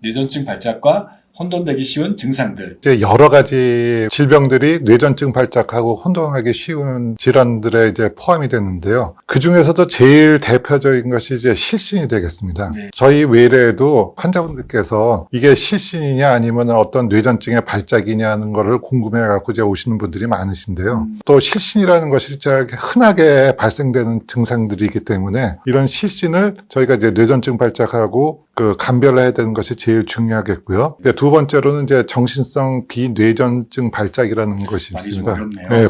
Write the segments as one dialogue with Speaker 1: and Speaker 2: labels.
Speaker 1: 뇌전증 발작과 혼돈되기 쉬운 증상들.
Speaker 2: 이제 여러 가지 질병들이 뇌전증 발작하고 혼동하기 쉬운 질환들에 이제 포함이 되는데요. 그 중에서도 제일 대표적인 것이 이제 실신이 되겠습니다.
Speaker 1: 네.
Speaker 2: 저희 외래에도 환자분들께서 이게 실신이냐 아니면 어떤 뇌전증의 발작이냐는 거를 궁금해 갖고 이제 오시는 분들이 많으신데요.
Speaker 1: 음.
Speaker 2: 또 실신이라는 것이 진짜 흔하게 발생되는 증상들이기 때문에 이런 실신을 저희가 이제 뇌전증 발작하고 그 감별해야 되는 것이 제일 중요하겠고요. 이제 두 번째로는 이제 정신성 비뇌전증 발작이라는 것이 있습니다.
Speaker 1: 네.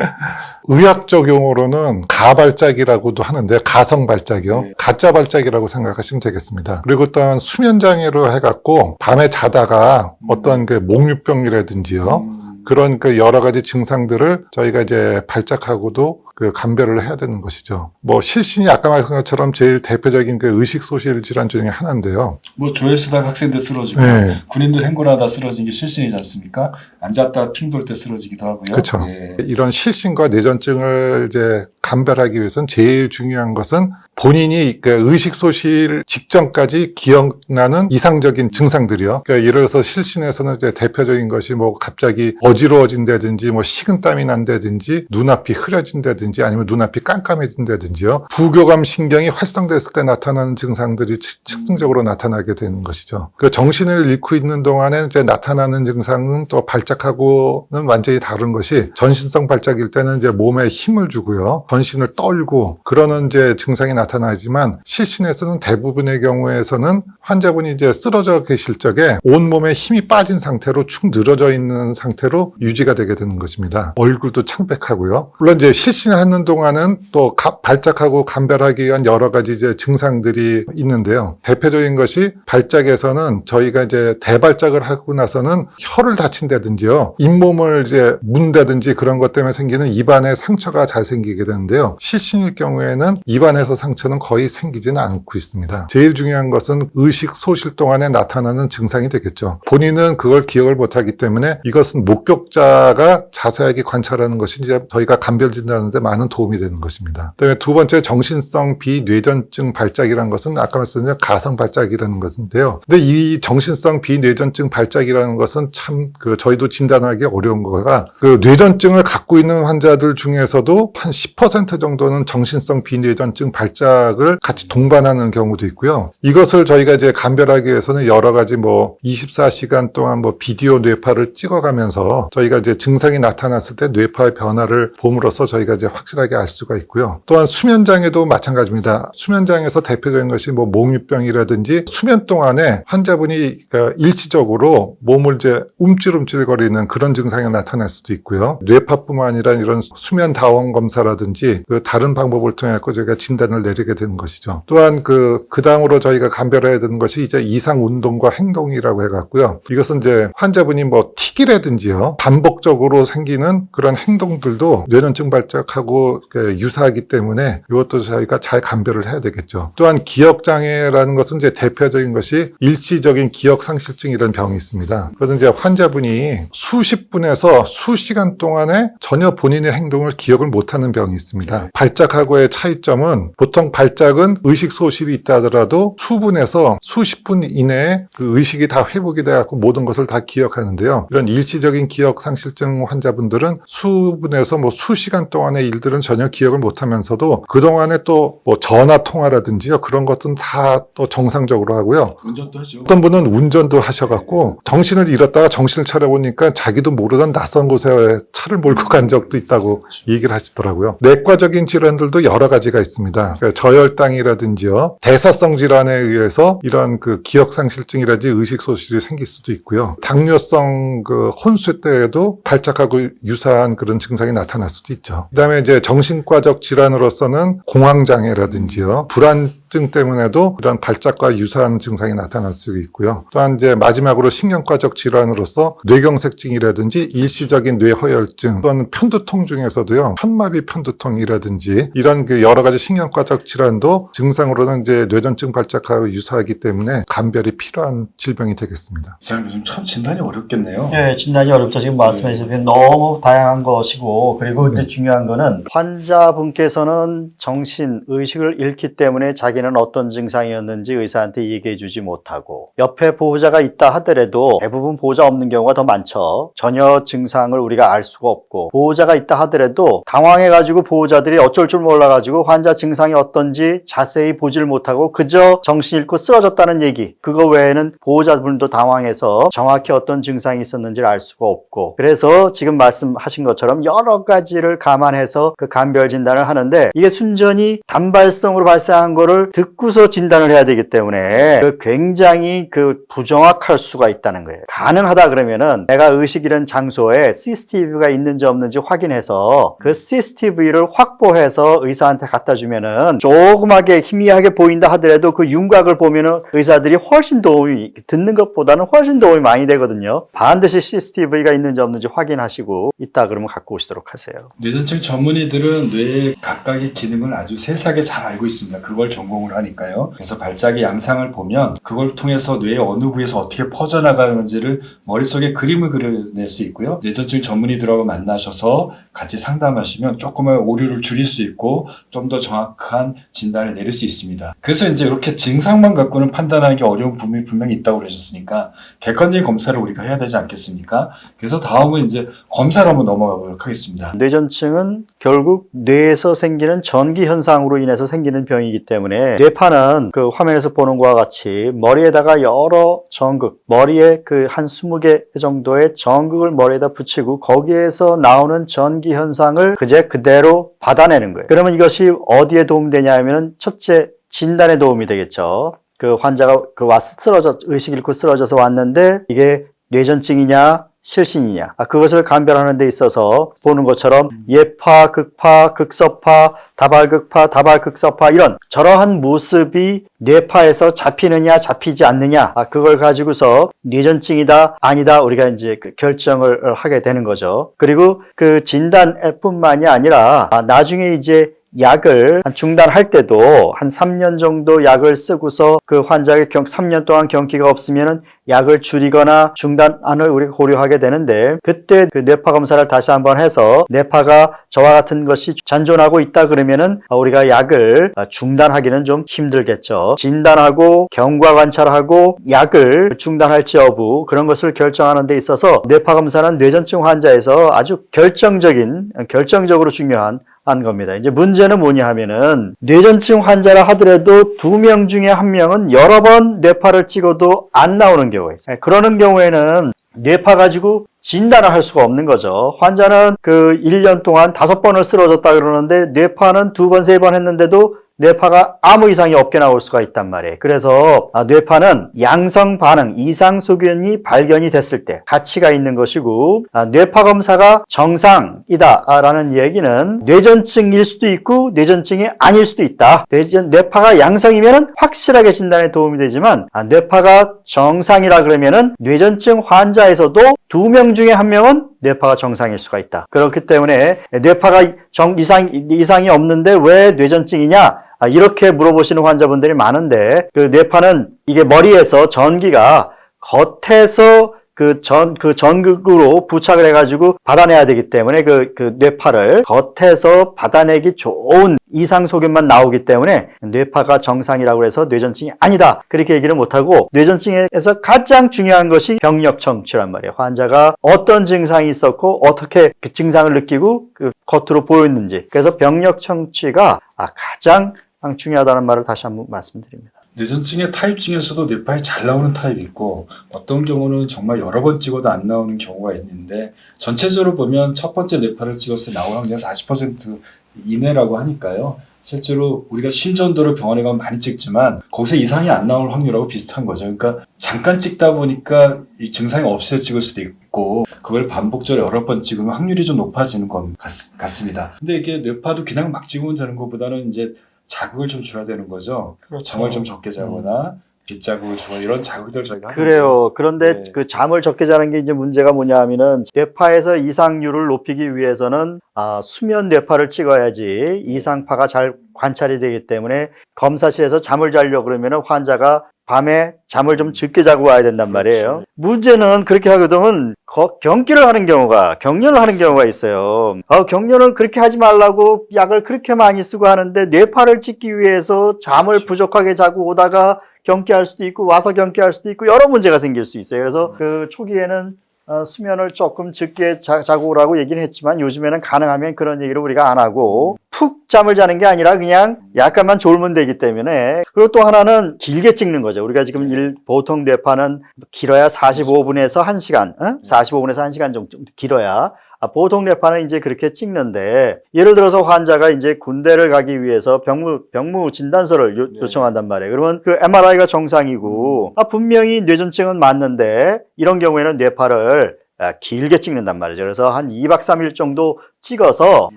Speaker 2: 의학적 용어로는 가발작이라고도 하는데 가성 발작이요.
Speaker 1: 네.
Speaker 2: 가짜 발작이라고 생각하시면 되겠습니다. 그리고 또한 수면 장애로 해갖고 밤에 자다가
Speaker 1: 음.
Speaker 2: 어떤 그 목류병이라든지요.
Speaker 1: 음,
Speaker 2: 그런 그 여러 가지 증상들을 저희가 이제 발작하고도 그 감별을 해야 되는 것이죠. 뭐 실신이 아까 말씀한 것처럼 제일 대표적인 그 의식 소실 질환 중에 하나인데요.
Speaker 1: 뭐 조회 쓰다가 학생들 쓰러지고
Speaker 2: 네.
Speaker 1: 군인들 행군하다 쓰러진 게 실신이지 않습니까? 앉았다 핑돌 때 쓰러지기도 하고요.
Speaker 2: 그쵸.
Speaker 1: 예.
Speaker 2: 이런 실신과 뇌전증을 이제 감별하기 위해서는 제일 중요한 것은 본인이 그 의식 소실 직전까지 기억나는 이상적인 증상들이요. 그러니까 예를 들어서 실신에서는 이제 대표적인 것이 뭐 갑자기 어지러워진다든지 뭐 식은땀이 난다든지 눈앞이 흐려진다든지 아니면 눈앞이 깜깜해진다든지요. 부교감 신경이 활성됐을 때 나타나는 증상들이 치- 측정적으로 나타나게 되는 것이죠. 그 정신을 잃고 있는 동안에 이제 나타나는 증상은 또 발작하고는 완전히 다른 것이 전신성 발작일 때는 이제 몸에 힘을 주고요. 전신을 떨고 그러는 이제 증상이 나타나지만 실신에서는 대부분의 경우에서는 환자분이 이제 쓰러져 계실 적에 온몸에 힘이 빠진 상태로 축 늘어져 있는 상태로 유지가 되게 되는 것입니다. 얼굴도 창백하고요. 물론 이제 실신하는 동안은 또 가- 발작하고 감별하기 위한 여러 가지 이제 증상들이 있는데요. 대표적인 것이 발작에서는 저희가 이제 대발작을 하고 나서는 혀를 다친다든지요. 잇몸을 이제 문다든지 그런 것 때문에 생기는 입안에 상처가 잘 생기게 되는 데요. 실신일 경우에는 입안에서 상처는 거의 생기지는 않고 있습니다. 제일 중요한 것은 의식 소실 동안에 나타나는 증상이 되겠죠. 본인은 그걸 기억을 못하기 때문에 이것은 목격자가 자세하게 관찰하는 것이 이제 저희가 감별 진단하는데 많은 도움이 되는 것입니다. 그다음에 두 번째 정신성 비뇌전증 발작이라는 것은 아까 말씀드린 가성 발작이라는 것인데요. 근데 이 정신성 비뇌전증 발작이라는 것은 참 그 저희도 진단하기 어려운 거가 그 뇌전증을 갖고 있는 환자들 중에서도 한 10% 정도는 정신성 비뇌전증 발작을 같이 동반하는 경우도 있고요. 이것을 저희가 이제 감별하기 위해서는 여러 가지 뭐 24시간 동안 뭐 비디오 뇌파를 찍어가면서 저희가 이제 증상이 나타났을 때 뇌파의 변화를 봄으로써 저희가 이제 확실하게 알 수가 있고요. 또한 수면 장애도 마찬가지입니다. 수면 장애에서 대표적인 것이 뭐 몽유병이라든지 수면 동안에 환자분이 그러니까 일시적으로 몸을 이제 움찔움찔거리는 그런 증상이 나타날 수도 있고요. 뇌파뿐만 아니라 이런 수면 다원 검사라든지 그 다른 방법을 통해 서 저희가 진단을 내리게 되는 것이죠. 또한 그, 그 다음으로 저희가 감별해야 되는 것이 이제 이상 운동과 행동이라고 해갖고요. 이것은 이제 환자분이 뭐 틱이라든지요. 반복적으로 생기는 그런 행동들도 뇌전증 발작하고 그 유사하기 때문에 이것도 저희가 잘 감별을 해야 되겠죠. 또한 기억장애라는 것은 이제 대표적인 것이 일시적인 기억상실증이라는 병이 있습니다. 그래서 이제 환자분이 수십 분에서 수시간 동안에 전혀 본인의 행동을 기억을 못하는 병이 있습니다. 발작하고의 차이점은 보통 발작은 의식 소실이 있다 하더라도 수분에서 수십 분 이내에 그 의식이 다 회복이 돼갖고 모든 것을 다 기억하는데요. 이런 일시적인 기억 상실증 환자분들은 수분에서 뭐 수시간 동안의 일들은 전혀 기억을 못하면서도 그동안에 또 뭐 전화 통화라든지요 그런 것들은 다 또 정상적으로 하고요.
Speaker 1: 운전도 하죠.
Speaker 2: 어떤 분은 운전도 하셔갖고 정신을 잃었다가 정신을 차려보니까 자기도 모르던 낯선 곳에 차를 몰고 간 적도 있다고 얘기를 하시더라고요. 내 과적인 질환들도 여러 가지가 있습니다. 그러니까 저혈당이라든지요, 대사성 질환에 의해서 이런 그 기억 상실증이라든지 의식 소실이 생길 수도 있고요. 당뇨성 그 혼수 때에도 발작하고 유사한 그런 증상이 나타날 수도 있죠. 그다음에 이제 정신과적 질환으로서는 공황 장애라든지요, 불안 증 때문에도 이런 발작과 유사한 증상이 나타날 수 있고요. 또한 이제 마지막으로 신경과적 질환으로서 뇌경색증이라든지 일시적인 뇌허혈증 또는 편두통 중에서도요 편마비 편두통이라든지 이런 그 여러 가지 신경과적 질환도 증상으로는 이제 뇌전증 발작하고 유사하기 때문에 감별이 필요한 질병이 되겠습니다.
Speaker 1: 요즘 참 진단이 어렵겠네요.
Speaker 2: 네.
Speaker 3: 예, 진단이 어렵죠. 지금 말씀해 주신 너무 다양한 것이고, 그리고 이제
Speaker 2: 네.
Speaker 3: 중요한 거는 환자분께서는 정신, 의식을 잃기 때문에 자기 자기는 어떤 증상이었는지 의사한테 얘기해 주지 못하고 옆에 보호자가 있다 하더라도 대부분 보호자 없는 경우가 더 많죠. 전혀 증상을 우리가 알 수가 없고 보호자가 있다 하더라도 당황해 가지고 보호자들이 어쩔 줄 몰라 가지고 환자 증상이 어떤지 자세히 보질 못하고 그저 정신 잃고 쓰러졌다는 얘기. 그거 외에는 보호자분도 당황해서 정확히 어떤 증상이 있었는지를 알 수가 없고 그래서 지금 말씀하신 것처럼 여러 가지를 감안해서 그 감별 진단을 하는데 이게 순전히 단발성으로 발생한 거를 듣고서 진단을 해야 되기 때문에 그 굉장히 그 부정확할 수가 있다는 거예요. 가능하다 그러면은 내가 의식 잃은 장소에 CCTV가 있는지 없는지 확인해서 그 CCTV를 확보해서 의사한테 갖다 주면은 조그맣게 희미하게 보인다 하더라도 그 윤곽을 보면은 의사들이 훨씬 도움이 듣는 것보다는 훨씬 도움이 많이 되거든요. 반드시 CCTV가 있는지 없는지 확인하시고 있다 그러면 갖고 오시도록 하세요.
Speaker 1: 뇌전증 전문의들은 뇌의 각각의 기능을 아주 세세하게 잘 알고 있습니다. 그걸 전공 을 하니까요. 그래서 발작의 양상을 보면 그걸 통해서 뇌의 어느 부에서 어떻게 퍼져나가는지를 머릿속에 그림을 그려낼 수 있고요. 뇌전증 전문의들하고 만나셔서 같이 상담하시면 조금의 오류를 줄일 수 있고 좀 더 정확한 진단을 내릴 수 있습니다. 그래서 이제 이렇게 증상만 갖고는 판단하는 게 어려운 부분이 분명히 있다고 그러셨으니까 객관적인 검사를 우리가 해야 되지 않겠습니까? 그래서 다음은 이제 검사를 한번 넘어가 보도록 하겠습니다.
Speaker 3: 뇌전증은 결국 뇌에서 생기는 전기 현상으로 인해서 생기는 병이기 때문에 뇌파는 그 화면에서 보는 것과 같이 머리에다가 여러 전극, 머리에 그 한 20개 정도의 전극을 머리에다 붙이고 거기에서 나오는 전기 현상을 그제 그대로 받아내는 거예요. 그러면 이것이 어디에 도움되냐 하면은 첫째 진단에 도움이 되겠죠. 그 환자가 그 와서 쓰러져 의식 잃고 쓰러져서 왔는데 이게 뇌전증이냐 실신이냐 아, 그것을 감별하는 데 있어서 보는 것처럼 예파, 극파, 극서파, 다발극파, 다발극서파 이런 저러한 모습이 뇌파에서 잡히느냐 잡히지 않느냐 아, 그걸 가지고서 뇌전증이다 아니다 우리가 이제 그 결정을 하게 되는 거죠. 그리고 그 진단뿐만이 아니라 아, 나중에 이제 약을 한 중단할 때도 한 3년 정도 약을 쓰고서 그 환자의 경, 3년 동안 경기가 없으면은 약을 줄이거나 중단안을 우리가 고려하게 되는데 그때 그 뇌파 검사를 다시 한번 해서 뇌파가 저와 같은 것이 잔존하고 있다 그러면은 우리가 약을 중단하기는 좀 힘들겠죠. 진단하고 경과 관찰하고 약을 중단할지 여부 그런 것을 결정하는 데 있어서 뇌파 검사는 뇌전증 환자에서 아주 결정적인 결정적으로 중요한 한 겁니다. 이제 문제는 뭐냐 하면은 뇌전증 환자라 하더라도 두 명 중에 한 명은 여러 번 뇌파를 찍어도 안 나오는 경우 가 있어요. 그러는 경우에는 뇌파 가지고 진단을 할 수가 없는 거죠. 환자는 그 1년 동안 다섯 번을 쓰러졌다 그러는데 뇌파는 두 번, 세 번 했는데도 뇌파가 아무 이상이 없게 나올 수가 있단 말이에요. 그래서 아, 뇌파는 양성 반응, 이상 소견이 발견이 됐을 때 가치가 있는 것이고 아, 뇌파 검사가 정상이다라는 얘기는 뇌전증일 수도 있고 뇌전증이 아닐 수도 있다. 뇌전, 뇌파가 양성이면 확실하게 진단에 도움이 되지만 아, 뇌파가 정상이라 그러면은 뇌전증 환자에서도 두 명 중에 한 명은 뇌파가 정상일 수가 있다. 그렇기 때문에 뇌파가 정, 이상, 이상이 없는데 왜 뇌전증이냐? 아, 이렇게 물어보시는 환자분들이 많은데 그 뇌파는 이게 머리에서 전기가 겉에서 그 전, 그 전극으로 부착을 해가지고 받아내야 되기 때문에 그, 그 뇌파를 겉에서 받아내기 좋은 이상 소견만 나오기 때문에 뇌파가 정상이라고 해서 뇌전증이 아니다. 그렇게 얘기를 못하고 뇌전증에서 가장 중요한 것이 병력 청취란 말이에요. 환자가 어떤 증상이 있었고 어떻게 그 증상을 느끼고 그 겉으로 보였는지. 그래서 병력 청취가 아, 가장 중요하다는 말을 다시 한번 말씀드립니다.
Speaker 1: 뇌전증의 타입 중에서도 뇌파에 잘 나오는 타입이 있고 어떤 경우는 정말 여러 번 찍어도 안 나오는 경우가 있는데 전체적으로 보면 첫 번째 뇌파를 찍었을 때 나올 확률이 40% 이내라고 하니까요. 실제로 우리가 심전도를 병원에 가면 많이 찍지만 거기서 이상이 안 나올 확률하고 비슷한 거죠. 그러니까 잠깐 찍다 보니까 이 증상이 없어 찍을 수도 있고 그걸 반복적으로 여러 번 찍으면 확률이 좀 높아지는 것 같, 같습니다. 근데 이게 뇌파도 그냥 막 찍으면 되는 것보다는 이제 자극을 좀 줘야 되는 거죠. 잠을 좀 적게 자거나 빗자국을 주고 이런 자극들 저희가 하는
Speaker 3: 그래요. 그런데
Speaker 1: 네.
Speaker 3: 그 잠을 적게 자는 게 이제 문제가 뭐냐 하면은 뇌파에서 이상률을 높이기 위해서는 아, 수면 뇌파를 찍어야지 이상파가 잘 관찰이 되기 때문에 검사실에서 잠을 자려고 그러면은 환자가 밤에 잠을 좀 적게 자고 와야 된단 말이에요. 문제는 그렇게 하거든 거- 경기를 하는 경우가 경련을 하는 경우가 있어요. 어, 경련을 그렇게 하지 말라고 약을 그렇게 많이 쓰고 하는데 뇌파를 찍기 위해서 잠을 부족하게 자고 오다가 경기할 수도 있고 와서 경기할 수도 있고 여러 문제가 생길 수 있어요. 그래서 그 초기에는 어, 수면을 조금 적게 자, 자고 오라고 얘기는 했지만 요즘에는 가능하면 그런 얘기를 우리가 안 하고 푹 잠을 자는 게 아니라 그냥 약간만 졸면 되기 때문에 그리고 또 하나는 길게 찍는 거죠. 우리가 지금 일, 보통 뇌파는 길어야 45분에서 1시간, 어? 45분에서 1시간 정도 좀 길어야 아, 보통 뇌파는 이제 그렇게 찍는데 예를 들어서 환자가 이제 군대를 가기 위해서 병무 병무 진단서를 요,
Speaker 1: 네.
Speaker 3: 요청한단 말이에요. 그러면 그 MRI가 정상이고 아, 분명히 뇌전증은 맞는데 이런 경우에는 뇌파를 아, 길게 찍는단 말이죠. 그래서 한 2박 3일 정도 찍어서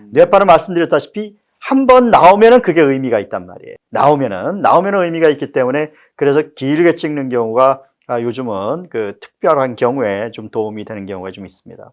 Speaker 3: 뇌파를 말씀드렸다시피 한 번 나오면은 그게 의미가 있단 말이에요. 나오면은 나오면은 의미가 있기 때문에 그래서 길게 찍는 경우가 아, 요즘은 그 특별한 경우에 좀 도움이 되는 경우가 좀 있습니다.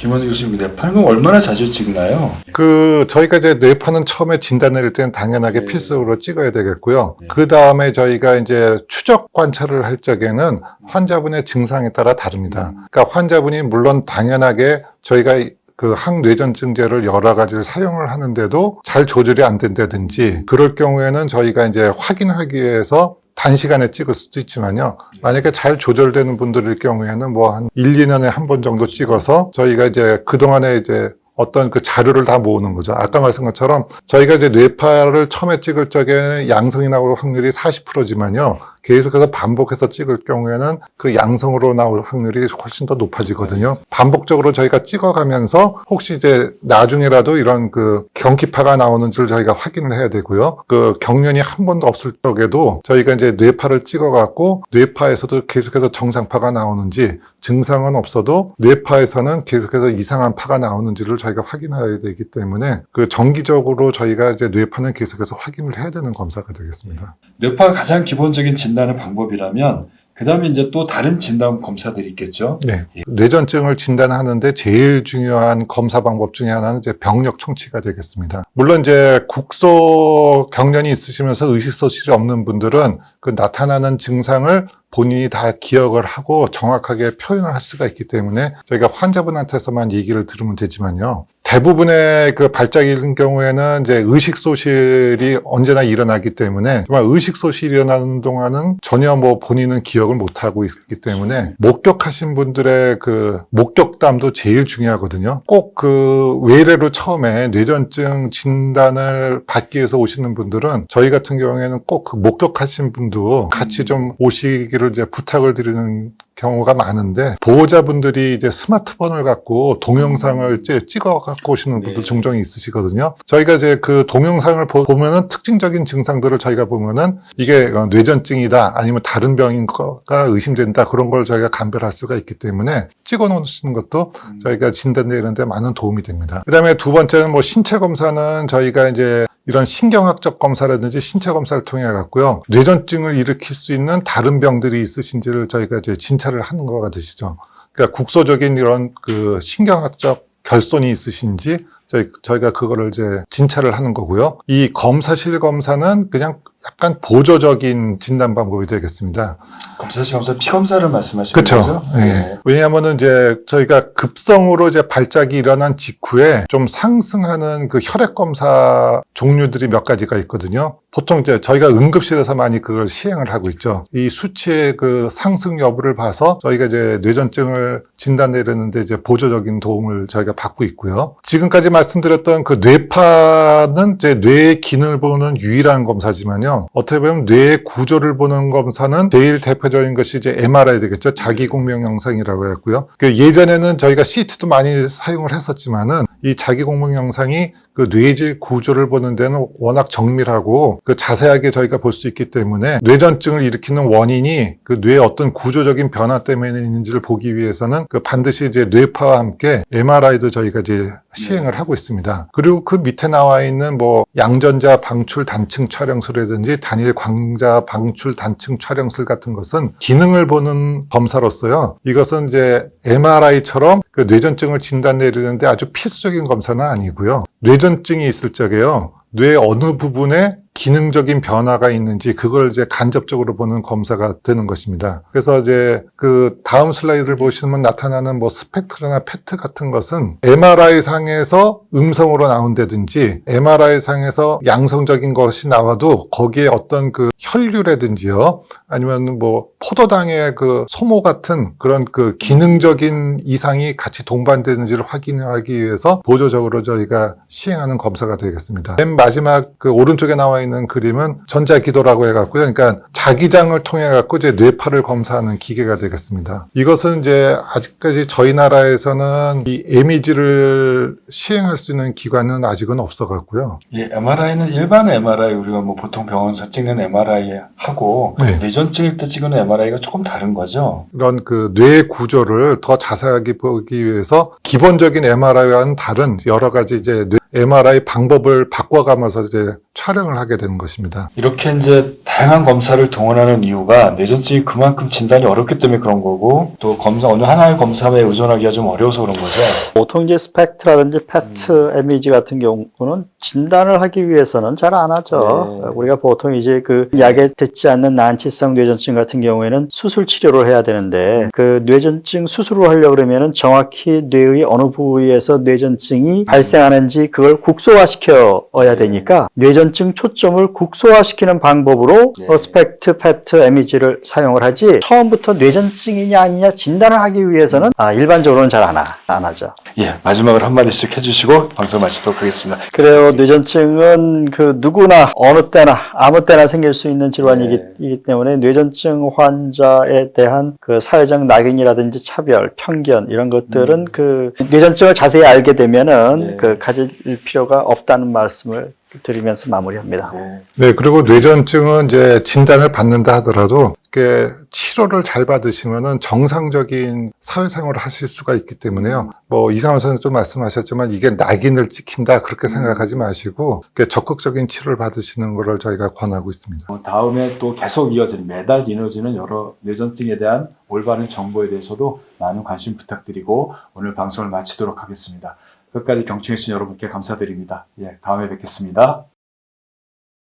Speaker 1: 김원희 교수님, 뇌파는 얼마나 자주 찍나요?
Speaker 2: 그 저희가 이제 뇌파는 처음에 진단 내릴 때는 당연하게
Speaker 1: 네.
Speaker 2: 필수로 찍어야 되겠고요.
Speaker 1: 네.
Speaker 2: 그 다음에 저희가 이제 추적 관찰을 할 적에는 환자분의 증상에 따라 다릅니다.
Speaker 1: 음.
Speaker 2: 그러니까 환자분이 물론 당연하게 저희가 이- 그 항뇌전증제를 여러 가지를 사용을 하는데도 잘 조절이 안 된다든지 그럴 경우에는 저희가 이제 확인하기 위해서 단시간에 찍을 수도 있지만요. 만약에 잘 조절되는 분들일 경우에는 뭐 한 1, 2년에 한 번 정도 찍어서 저희가 이제 그동안에 이제 어떤 그 자료를 다 모으는 거죠. 아까 말씀 것처럼 저희가 이제 뇌파를 처음에 찍을 적에는 양성이 나올 확률이 40%지만요. 계속해서 반복해서 찍을 경우에는 그 양성으로 나올 확률이 훨씬 더 높아지거든요. 반복적으로 저희가 찍어가면서 혹시 이제 나중에라도 이런 그 경기파가 나오는지를 저희가 확인을 해야 되고요. 그 경련이 한 번도 없을 적에도 저희가 이제 뇌파를 찍어갖고 뇌파에서도 계속해서 정상파가 나오는지 증상은 없어도 뇌파에서는 계속해서 이상한 파가 나오는지를 저희가 확인해야 되기 때문에 그 정기적으로 저희가 이제 뇌파는 계속해서 확인을 해야 되는 검사가 되겠습니다.
Speaker 1: 뇌파가 가장 기본적인 진 단의 방법이라면 그 다음에 이제 또 다른 진단 검사들이 있겠죠.
Speaker 2: 네. 뇌전증을 진단하는데 제일 중요한 검사 방법 중에 하나는 이제 병력 청취가 되겠습니다. 물론 이제 국소 경련이 있으시면서 의식 소실이 없는 분들은 그 나타나는 증상을 본인이 다 기억을 하고 정확하게 표현을 할 수가 있기 때문에 저희가 환자분한테서만 얘기를 들으면 되지만요. 대부분의 그 발작인 경우에는 이제 의식 소실이 언제나 일어나기 때문에 정말 의식 소실이 일어나는 동안은 전혀 뭐 본인은 기억을 못 하고 있기 때문에 목격하신 분들의 그 목격담도 제일 중요하거든요. 꼭 그 외래로 처음에 뇌전증 진단을 받기 위해서 오시는 분들은 저희 같은 경우에는 꼭 그 목격하신 분도 같이 좀 오시기를 이제 부탁을 드리는 경우가 많은데 보호자분들이 이제 스마트폰을 갖고 동영상을 이제 찍어 갖고 오시는 분들
Speaker 1: 네.
Speaker 2: 종종 있으시거든요. 저희가 이제 그 동영상을 보- 보면은 특징적인 증상들을 저희가 보면은 이게 어, 뇌전증이다 아니면 다른 병인 거가 의심된다 그런 걸 저희가 감별할 수가 있기 때문에 찍어 놓으시는 것도 저희가 진단 내리는데 많은 도움이 됩니다. 그다음에 두 번째는 뭐 신체 검사는 저희가 이제 이런 신경학적 검사라든지 신체 검사를 통해 갖고요. 뇌전증을 일으킬 수 있는 다른 병들이 있으신지를 저희가 이제 진찰을 하는 거가 되시죠. 그러니까 국소적인 이런 그 신경학적 결손이 있으신지 저희, 저희가 그거를 이제 진찰을 하는 거고요. 이 검사실 검사는 그냥 약간 보조적인 진단 방법이 되겠습니다.
Speaker 1: 검사실 검사 피 검사를 말씀하시는
Speaker 2: 그렇죠.
Speaker 1: 거죠? 네.
Speaker 2: 왜냐하면은 이제 저희가 급성으로 이제 발작이 일어난 직후에 좀 상승하는 그 혈액 검사 종류들이 몇 가지가 있거든요. 보통 이제 저희가 응급실에서 많이 그걸 시행을 하고 있죠. 이 수치의 그 상승 여부를 봐서 저희가 이제 뇌전증을 진단 내리는데 이제 보조적인 도움을 저희가 받고 있고요. 지금까지 말씀드렸던 그 뇌파는 이제 뇌의 기능을 보는 유일한 검사지만요. 어떻게 보면 뇌의 구조를 보는 검사는 제일 대표적인 것이 이제 MRI 되겠죠. 자기 공명 영상이라고 했고요. 그 예전에는 저희가 CT도 많이 사용을 했었지만은 이 자기 공명 영상이 그 뇌의 구조를 보는 데는 워낙 정밀하고 그 자세하게 저희가 볼 수 있기 때문에 뇌전증을 일으키는 원인이 그 뇌의 어떤 구조적인 변화 때문인지를 보기 위해서는 그 반드시 이제 뇌파와 함께 MRI도 저희가 이제 시행을 하고 있습니다. 그리고 그 밑에 나와 있는 뭐 양전자 방출 단층 촬영술이라든지 단일 광자 방출 단층 촬영술 같은 것은 기능을 보는 검사로서요. 이것은 이제 MRI처럼 그 뇌전증을 진단 내리는데 아주 필수적인 검사는 아니고요. 뇌전증이 있을 적에요. 뇌 어느 부분에 기능적인 변화가 있는지 그걸 이제 간접적으로 보는 검사가 되는 것입니다. 그래서 이제 그 다음 슬라이드를 보시면 나타나는 뭐 스펙트라나 페트 같은 것은 MRI 상에서 음성으로 나온다든지 MRI 상에서 양성적인 것이 나와도 거기에 어떤 그 혈류라든지요 아니면 뭐 포도당의 그 소모 같은 그런 그 기능적인 이상이 같이 동반되는지를 확인하기 위해서 보조적으로 저희가 시행하는 검사가 되겠습니다. 맨 마지막 그 오른쪽에 나와 있는 그림은 전자기도라고 해갖고요. 그러니까 자기장을 통해 갖고 이제 뇌파를 검사하는 기계가 되겠습니다. 이것은 이제 아직까지 저희 나라에서는 이 에미지를 시행할 수 있는 기관은 아직은 없어갖고요.
Speaker 1: 예, MRI는 일반 MRI 우리가 뭐 보통 병원에서 찍는 MRI 하고
Speaker 2: 네.
Speaker 1: 뇌전 찍을 때 찍는 MRI가 조금 다른 거죠.
Speaker 2: 이런 그 뇌 구조를 더 자세하게 보기 위해서 기본적인 MRI와는 다른 여러 가지 이제 뇌 MRI 방법을 바꿔가면서 이제 촬영을 하게 되는 것입니다.
Speaker 1: 이렇게 이제 다양한 검사를 동원하는 이유가 뇌전증이 그만큼 진단이 어렵기 때문에 그런 거고 또 검사 어느 하나의 검사에 의존하기가 좀 어려워서 그런 거죠.
Speaker 3: 보통 이제 스펙트라든지 페트 에미지 같은 경우는 진단을 하기 위해서는 잘 안 하죠.
Speaker 1: 네.
Speaker 3: 우리가 보통 이제 그 약에 듣지 않는 난치성 뇌전증 같은 경우에는 수술 치료를 해야 되는데 그 뇌전증 수술을 하려고 그러면은 정확히 뇌의 어느 부위에서 뇌전증이 발생하는지 그걸 국소화시켜야 되니까 뇌전증 초점 을 국소화시키는 방법으로
Speaker 1: 네.
Speaker 3: 어, 스펙트, 페트, 에미지를 사용을 하지 처음부터 뇌전증이냐 아니냐 진단을 하기 위해서는 아, 일반적으로는 잘 안 안 하죠.
Speaker 1: 예, 마지막으로 한마디씩 해주시고 방송 마치도록 하겠습니다.
Speaker 3: 그래요. 뇌전증은 그 누구나 어느 때나 아무 때나 생길 수 있는 질환이기
Speaker 1: 네.
Speaker 3: 이기 때문에 뇌전증 환자에 대한 그 사회적 낙인이라든지 차별, 편견 이런 것들은 그 뇌전증을 자세히 알게 되면은
Speaker 1: 네.
Speaker 3: 그 가질 필요가 없다는 말씀을 드리면서 마무리합니다.
Speaker 1: 네.
Speaker 2: 네, 그리고 뇌전증은 이제 진단을 받는다 하더라도 이렇게 치료를 잘 받으시면은 정상적인 사회생활을 하실 수가 있기 때문에요. 뭐 이상원 선생님도 말씀하셨지만 이게 낙인을 찍힌다 그렇게 생각하지 마시고 이렇게 적극적인 치료를 받으시는 것을 저희가 권하고 있습니다.
Speaker 1: 어, 다음에 또 계속 이어지는 매달 이어지는 여러 뇌전증에 대한 올바른 정보에 대해서도 많은 관심 부탁드리고 오늘 방송을 마치도록 하겠습니다. 끝까지 경청해주신 여러분께 감사드립니다. 예, 다음에 뵙겠습니다.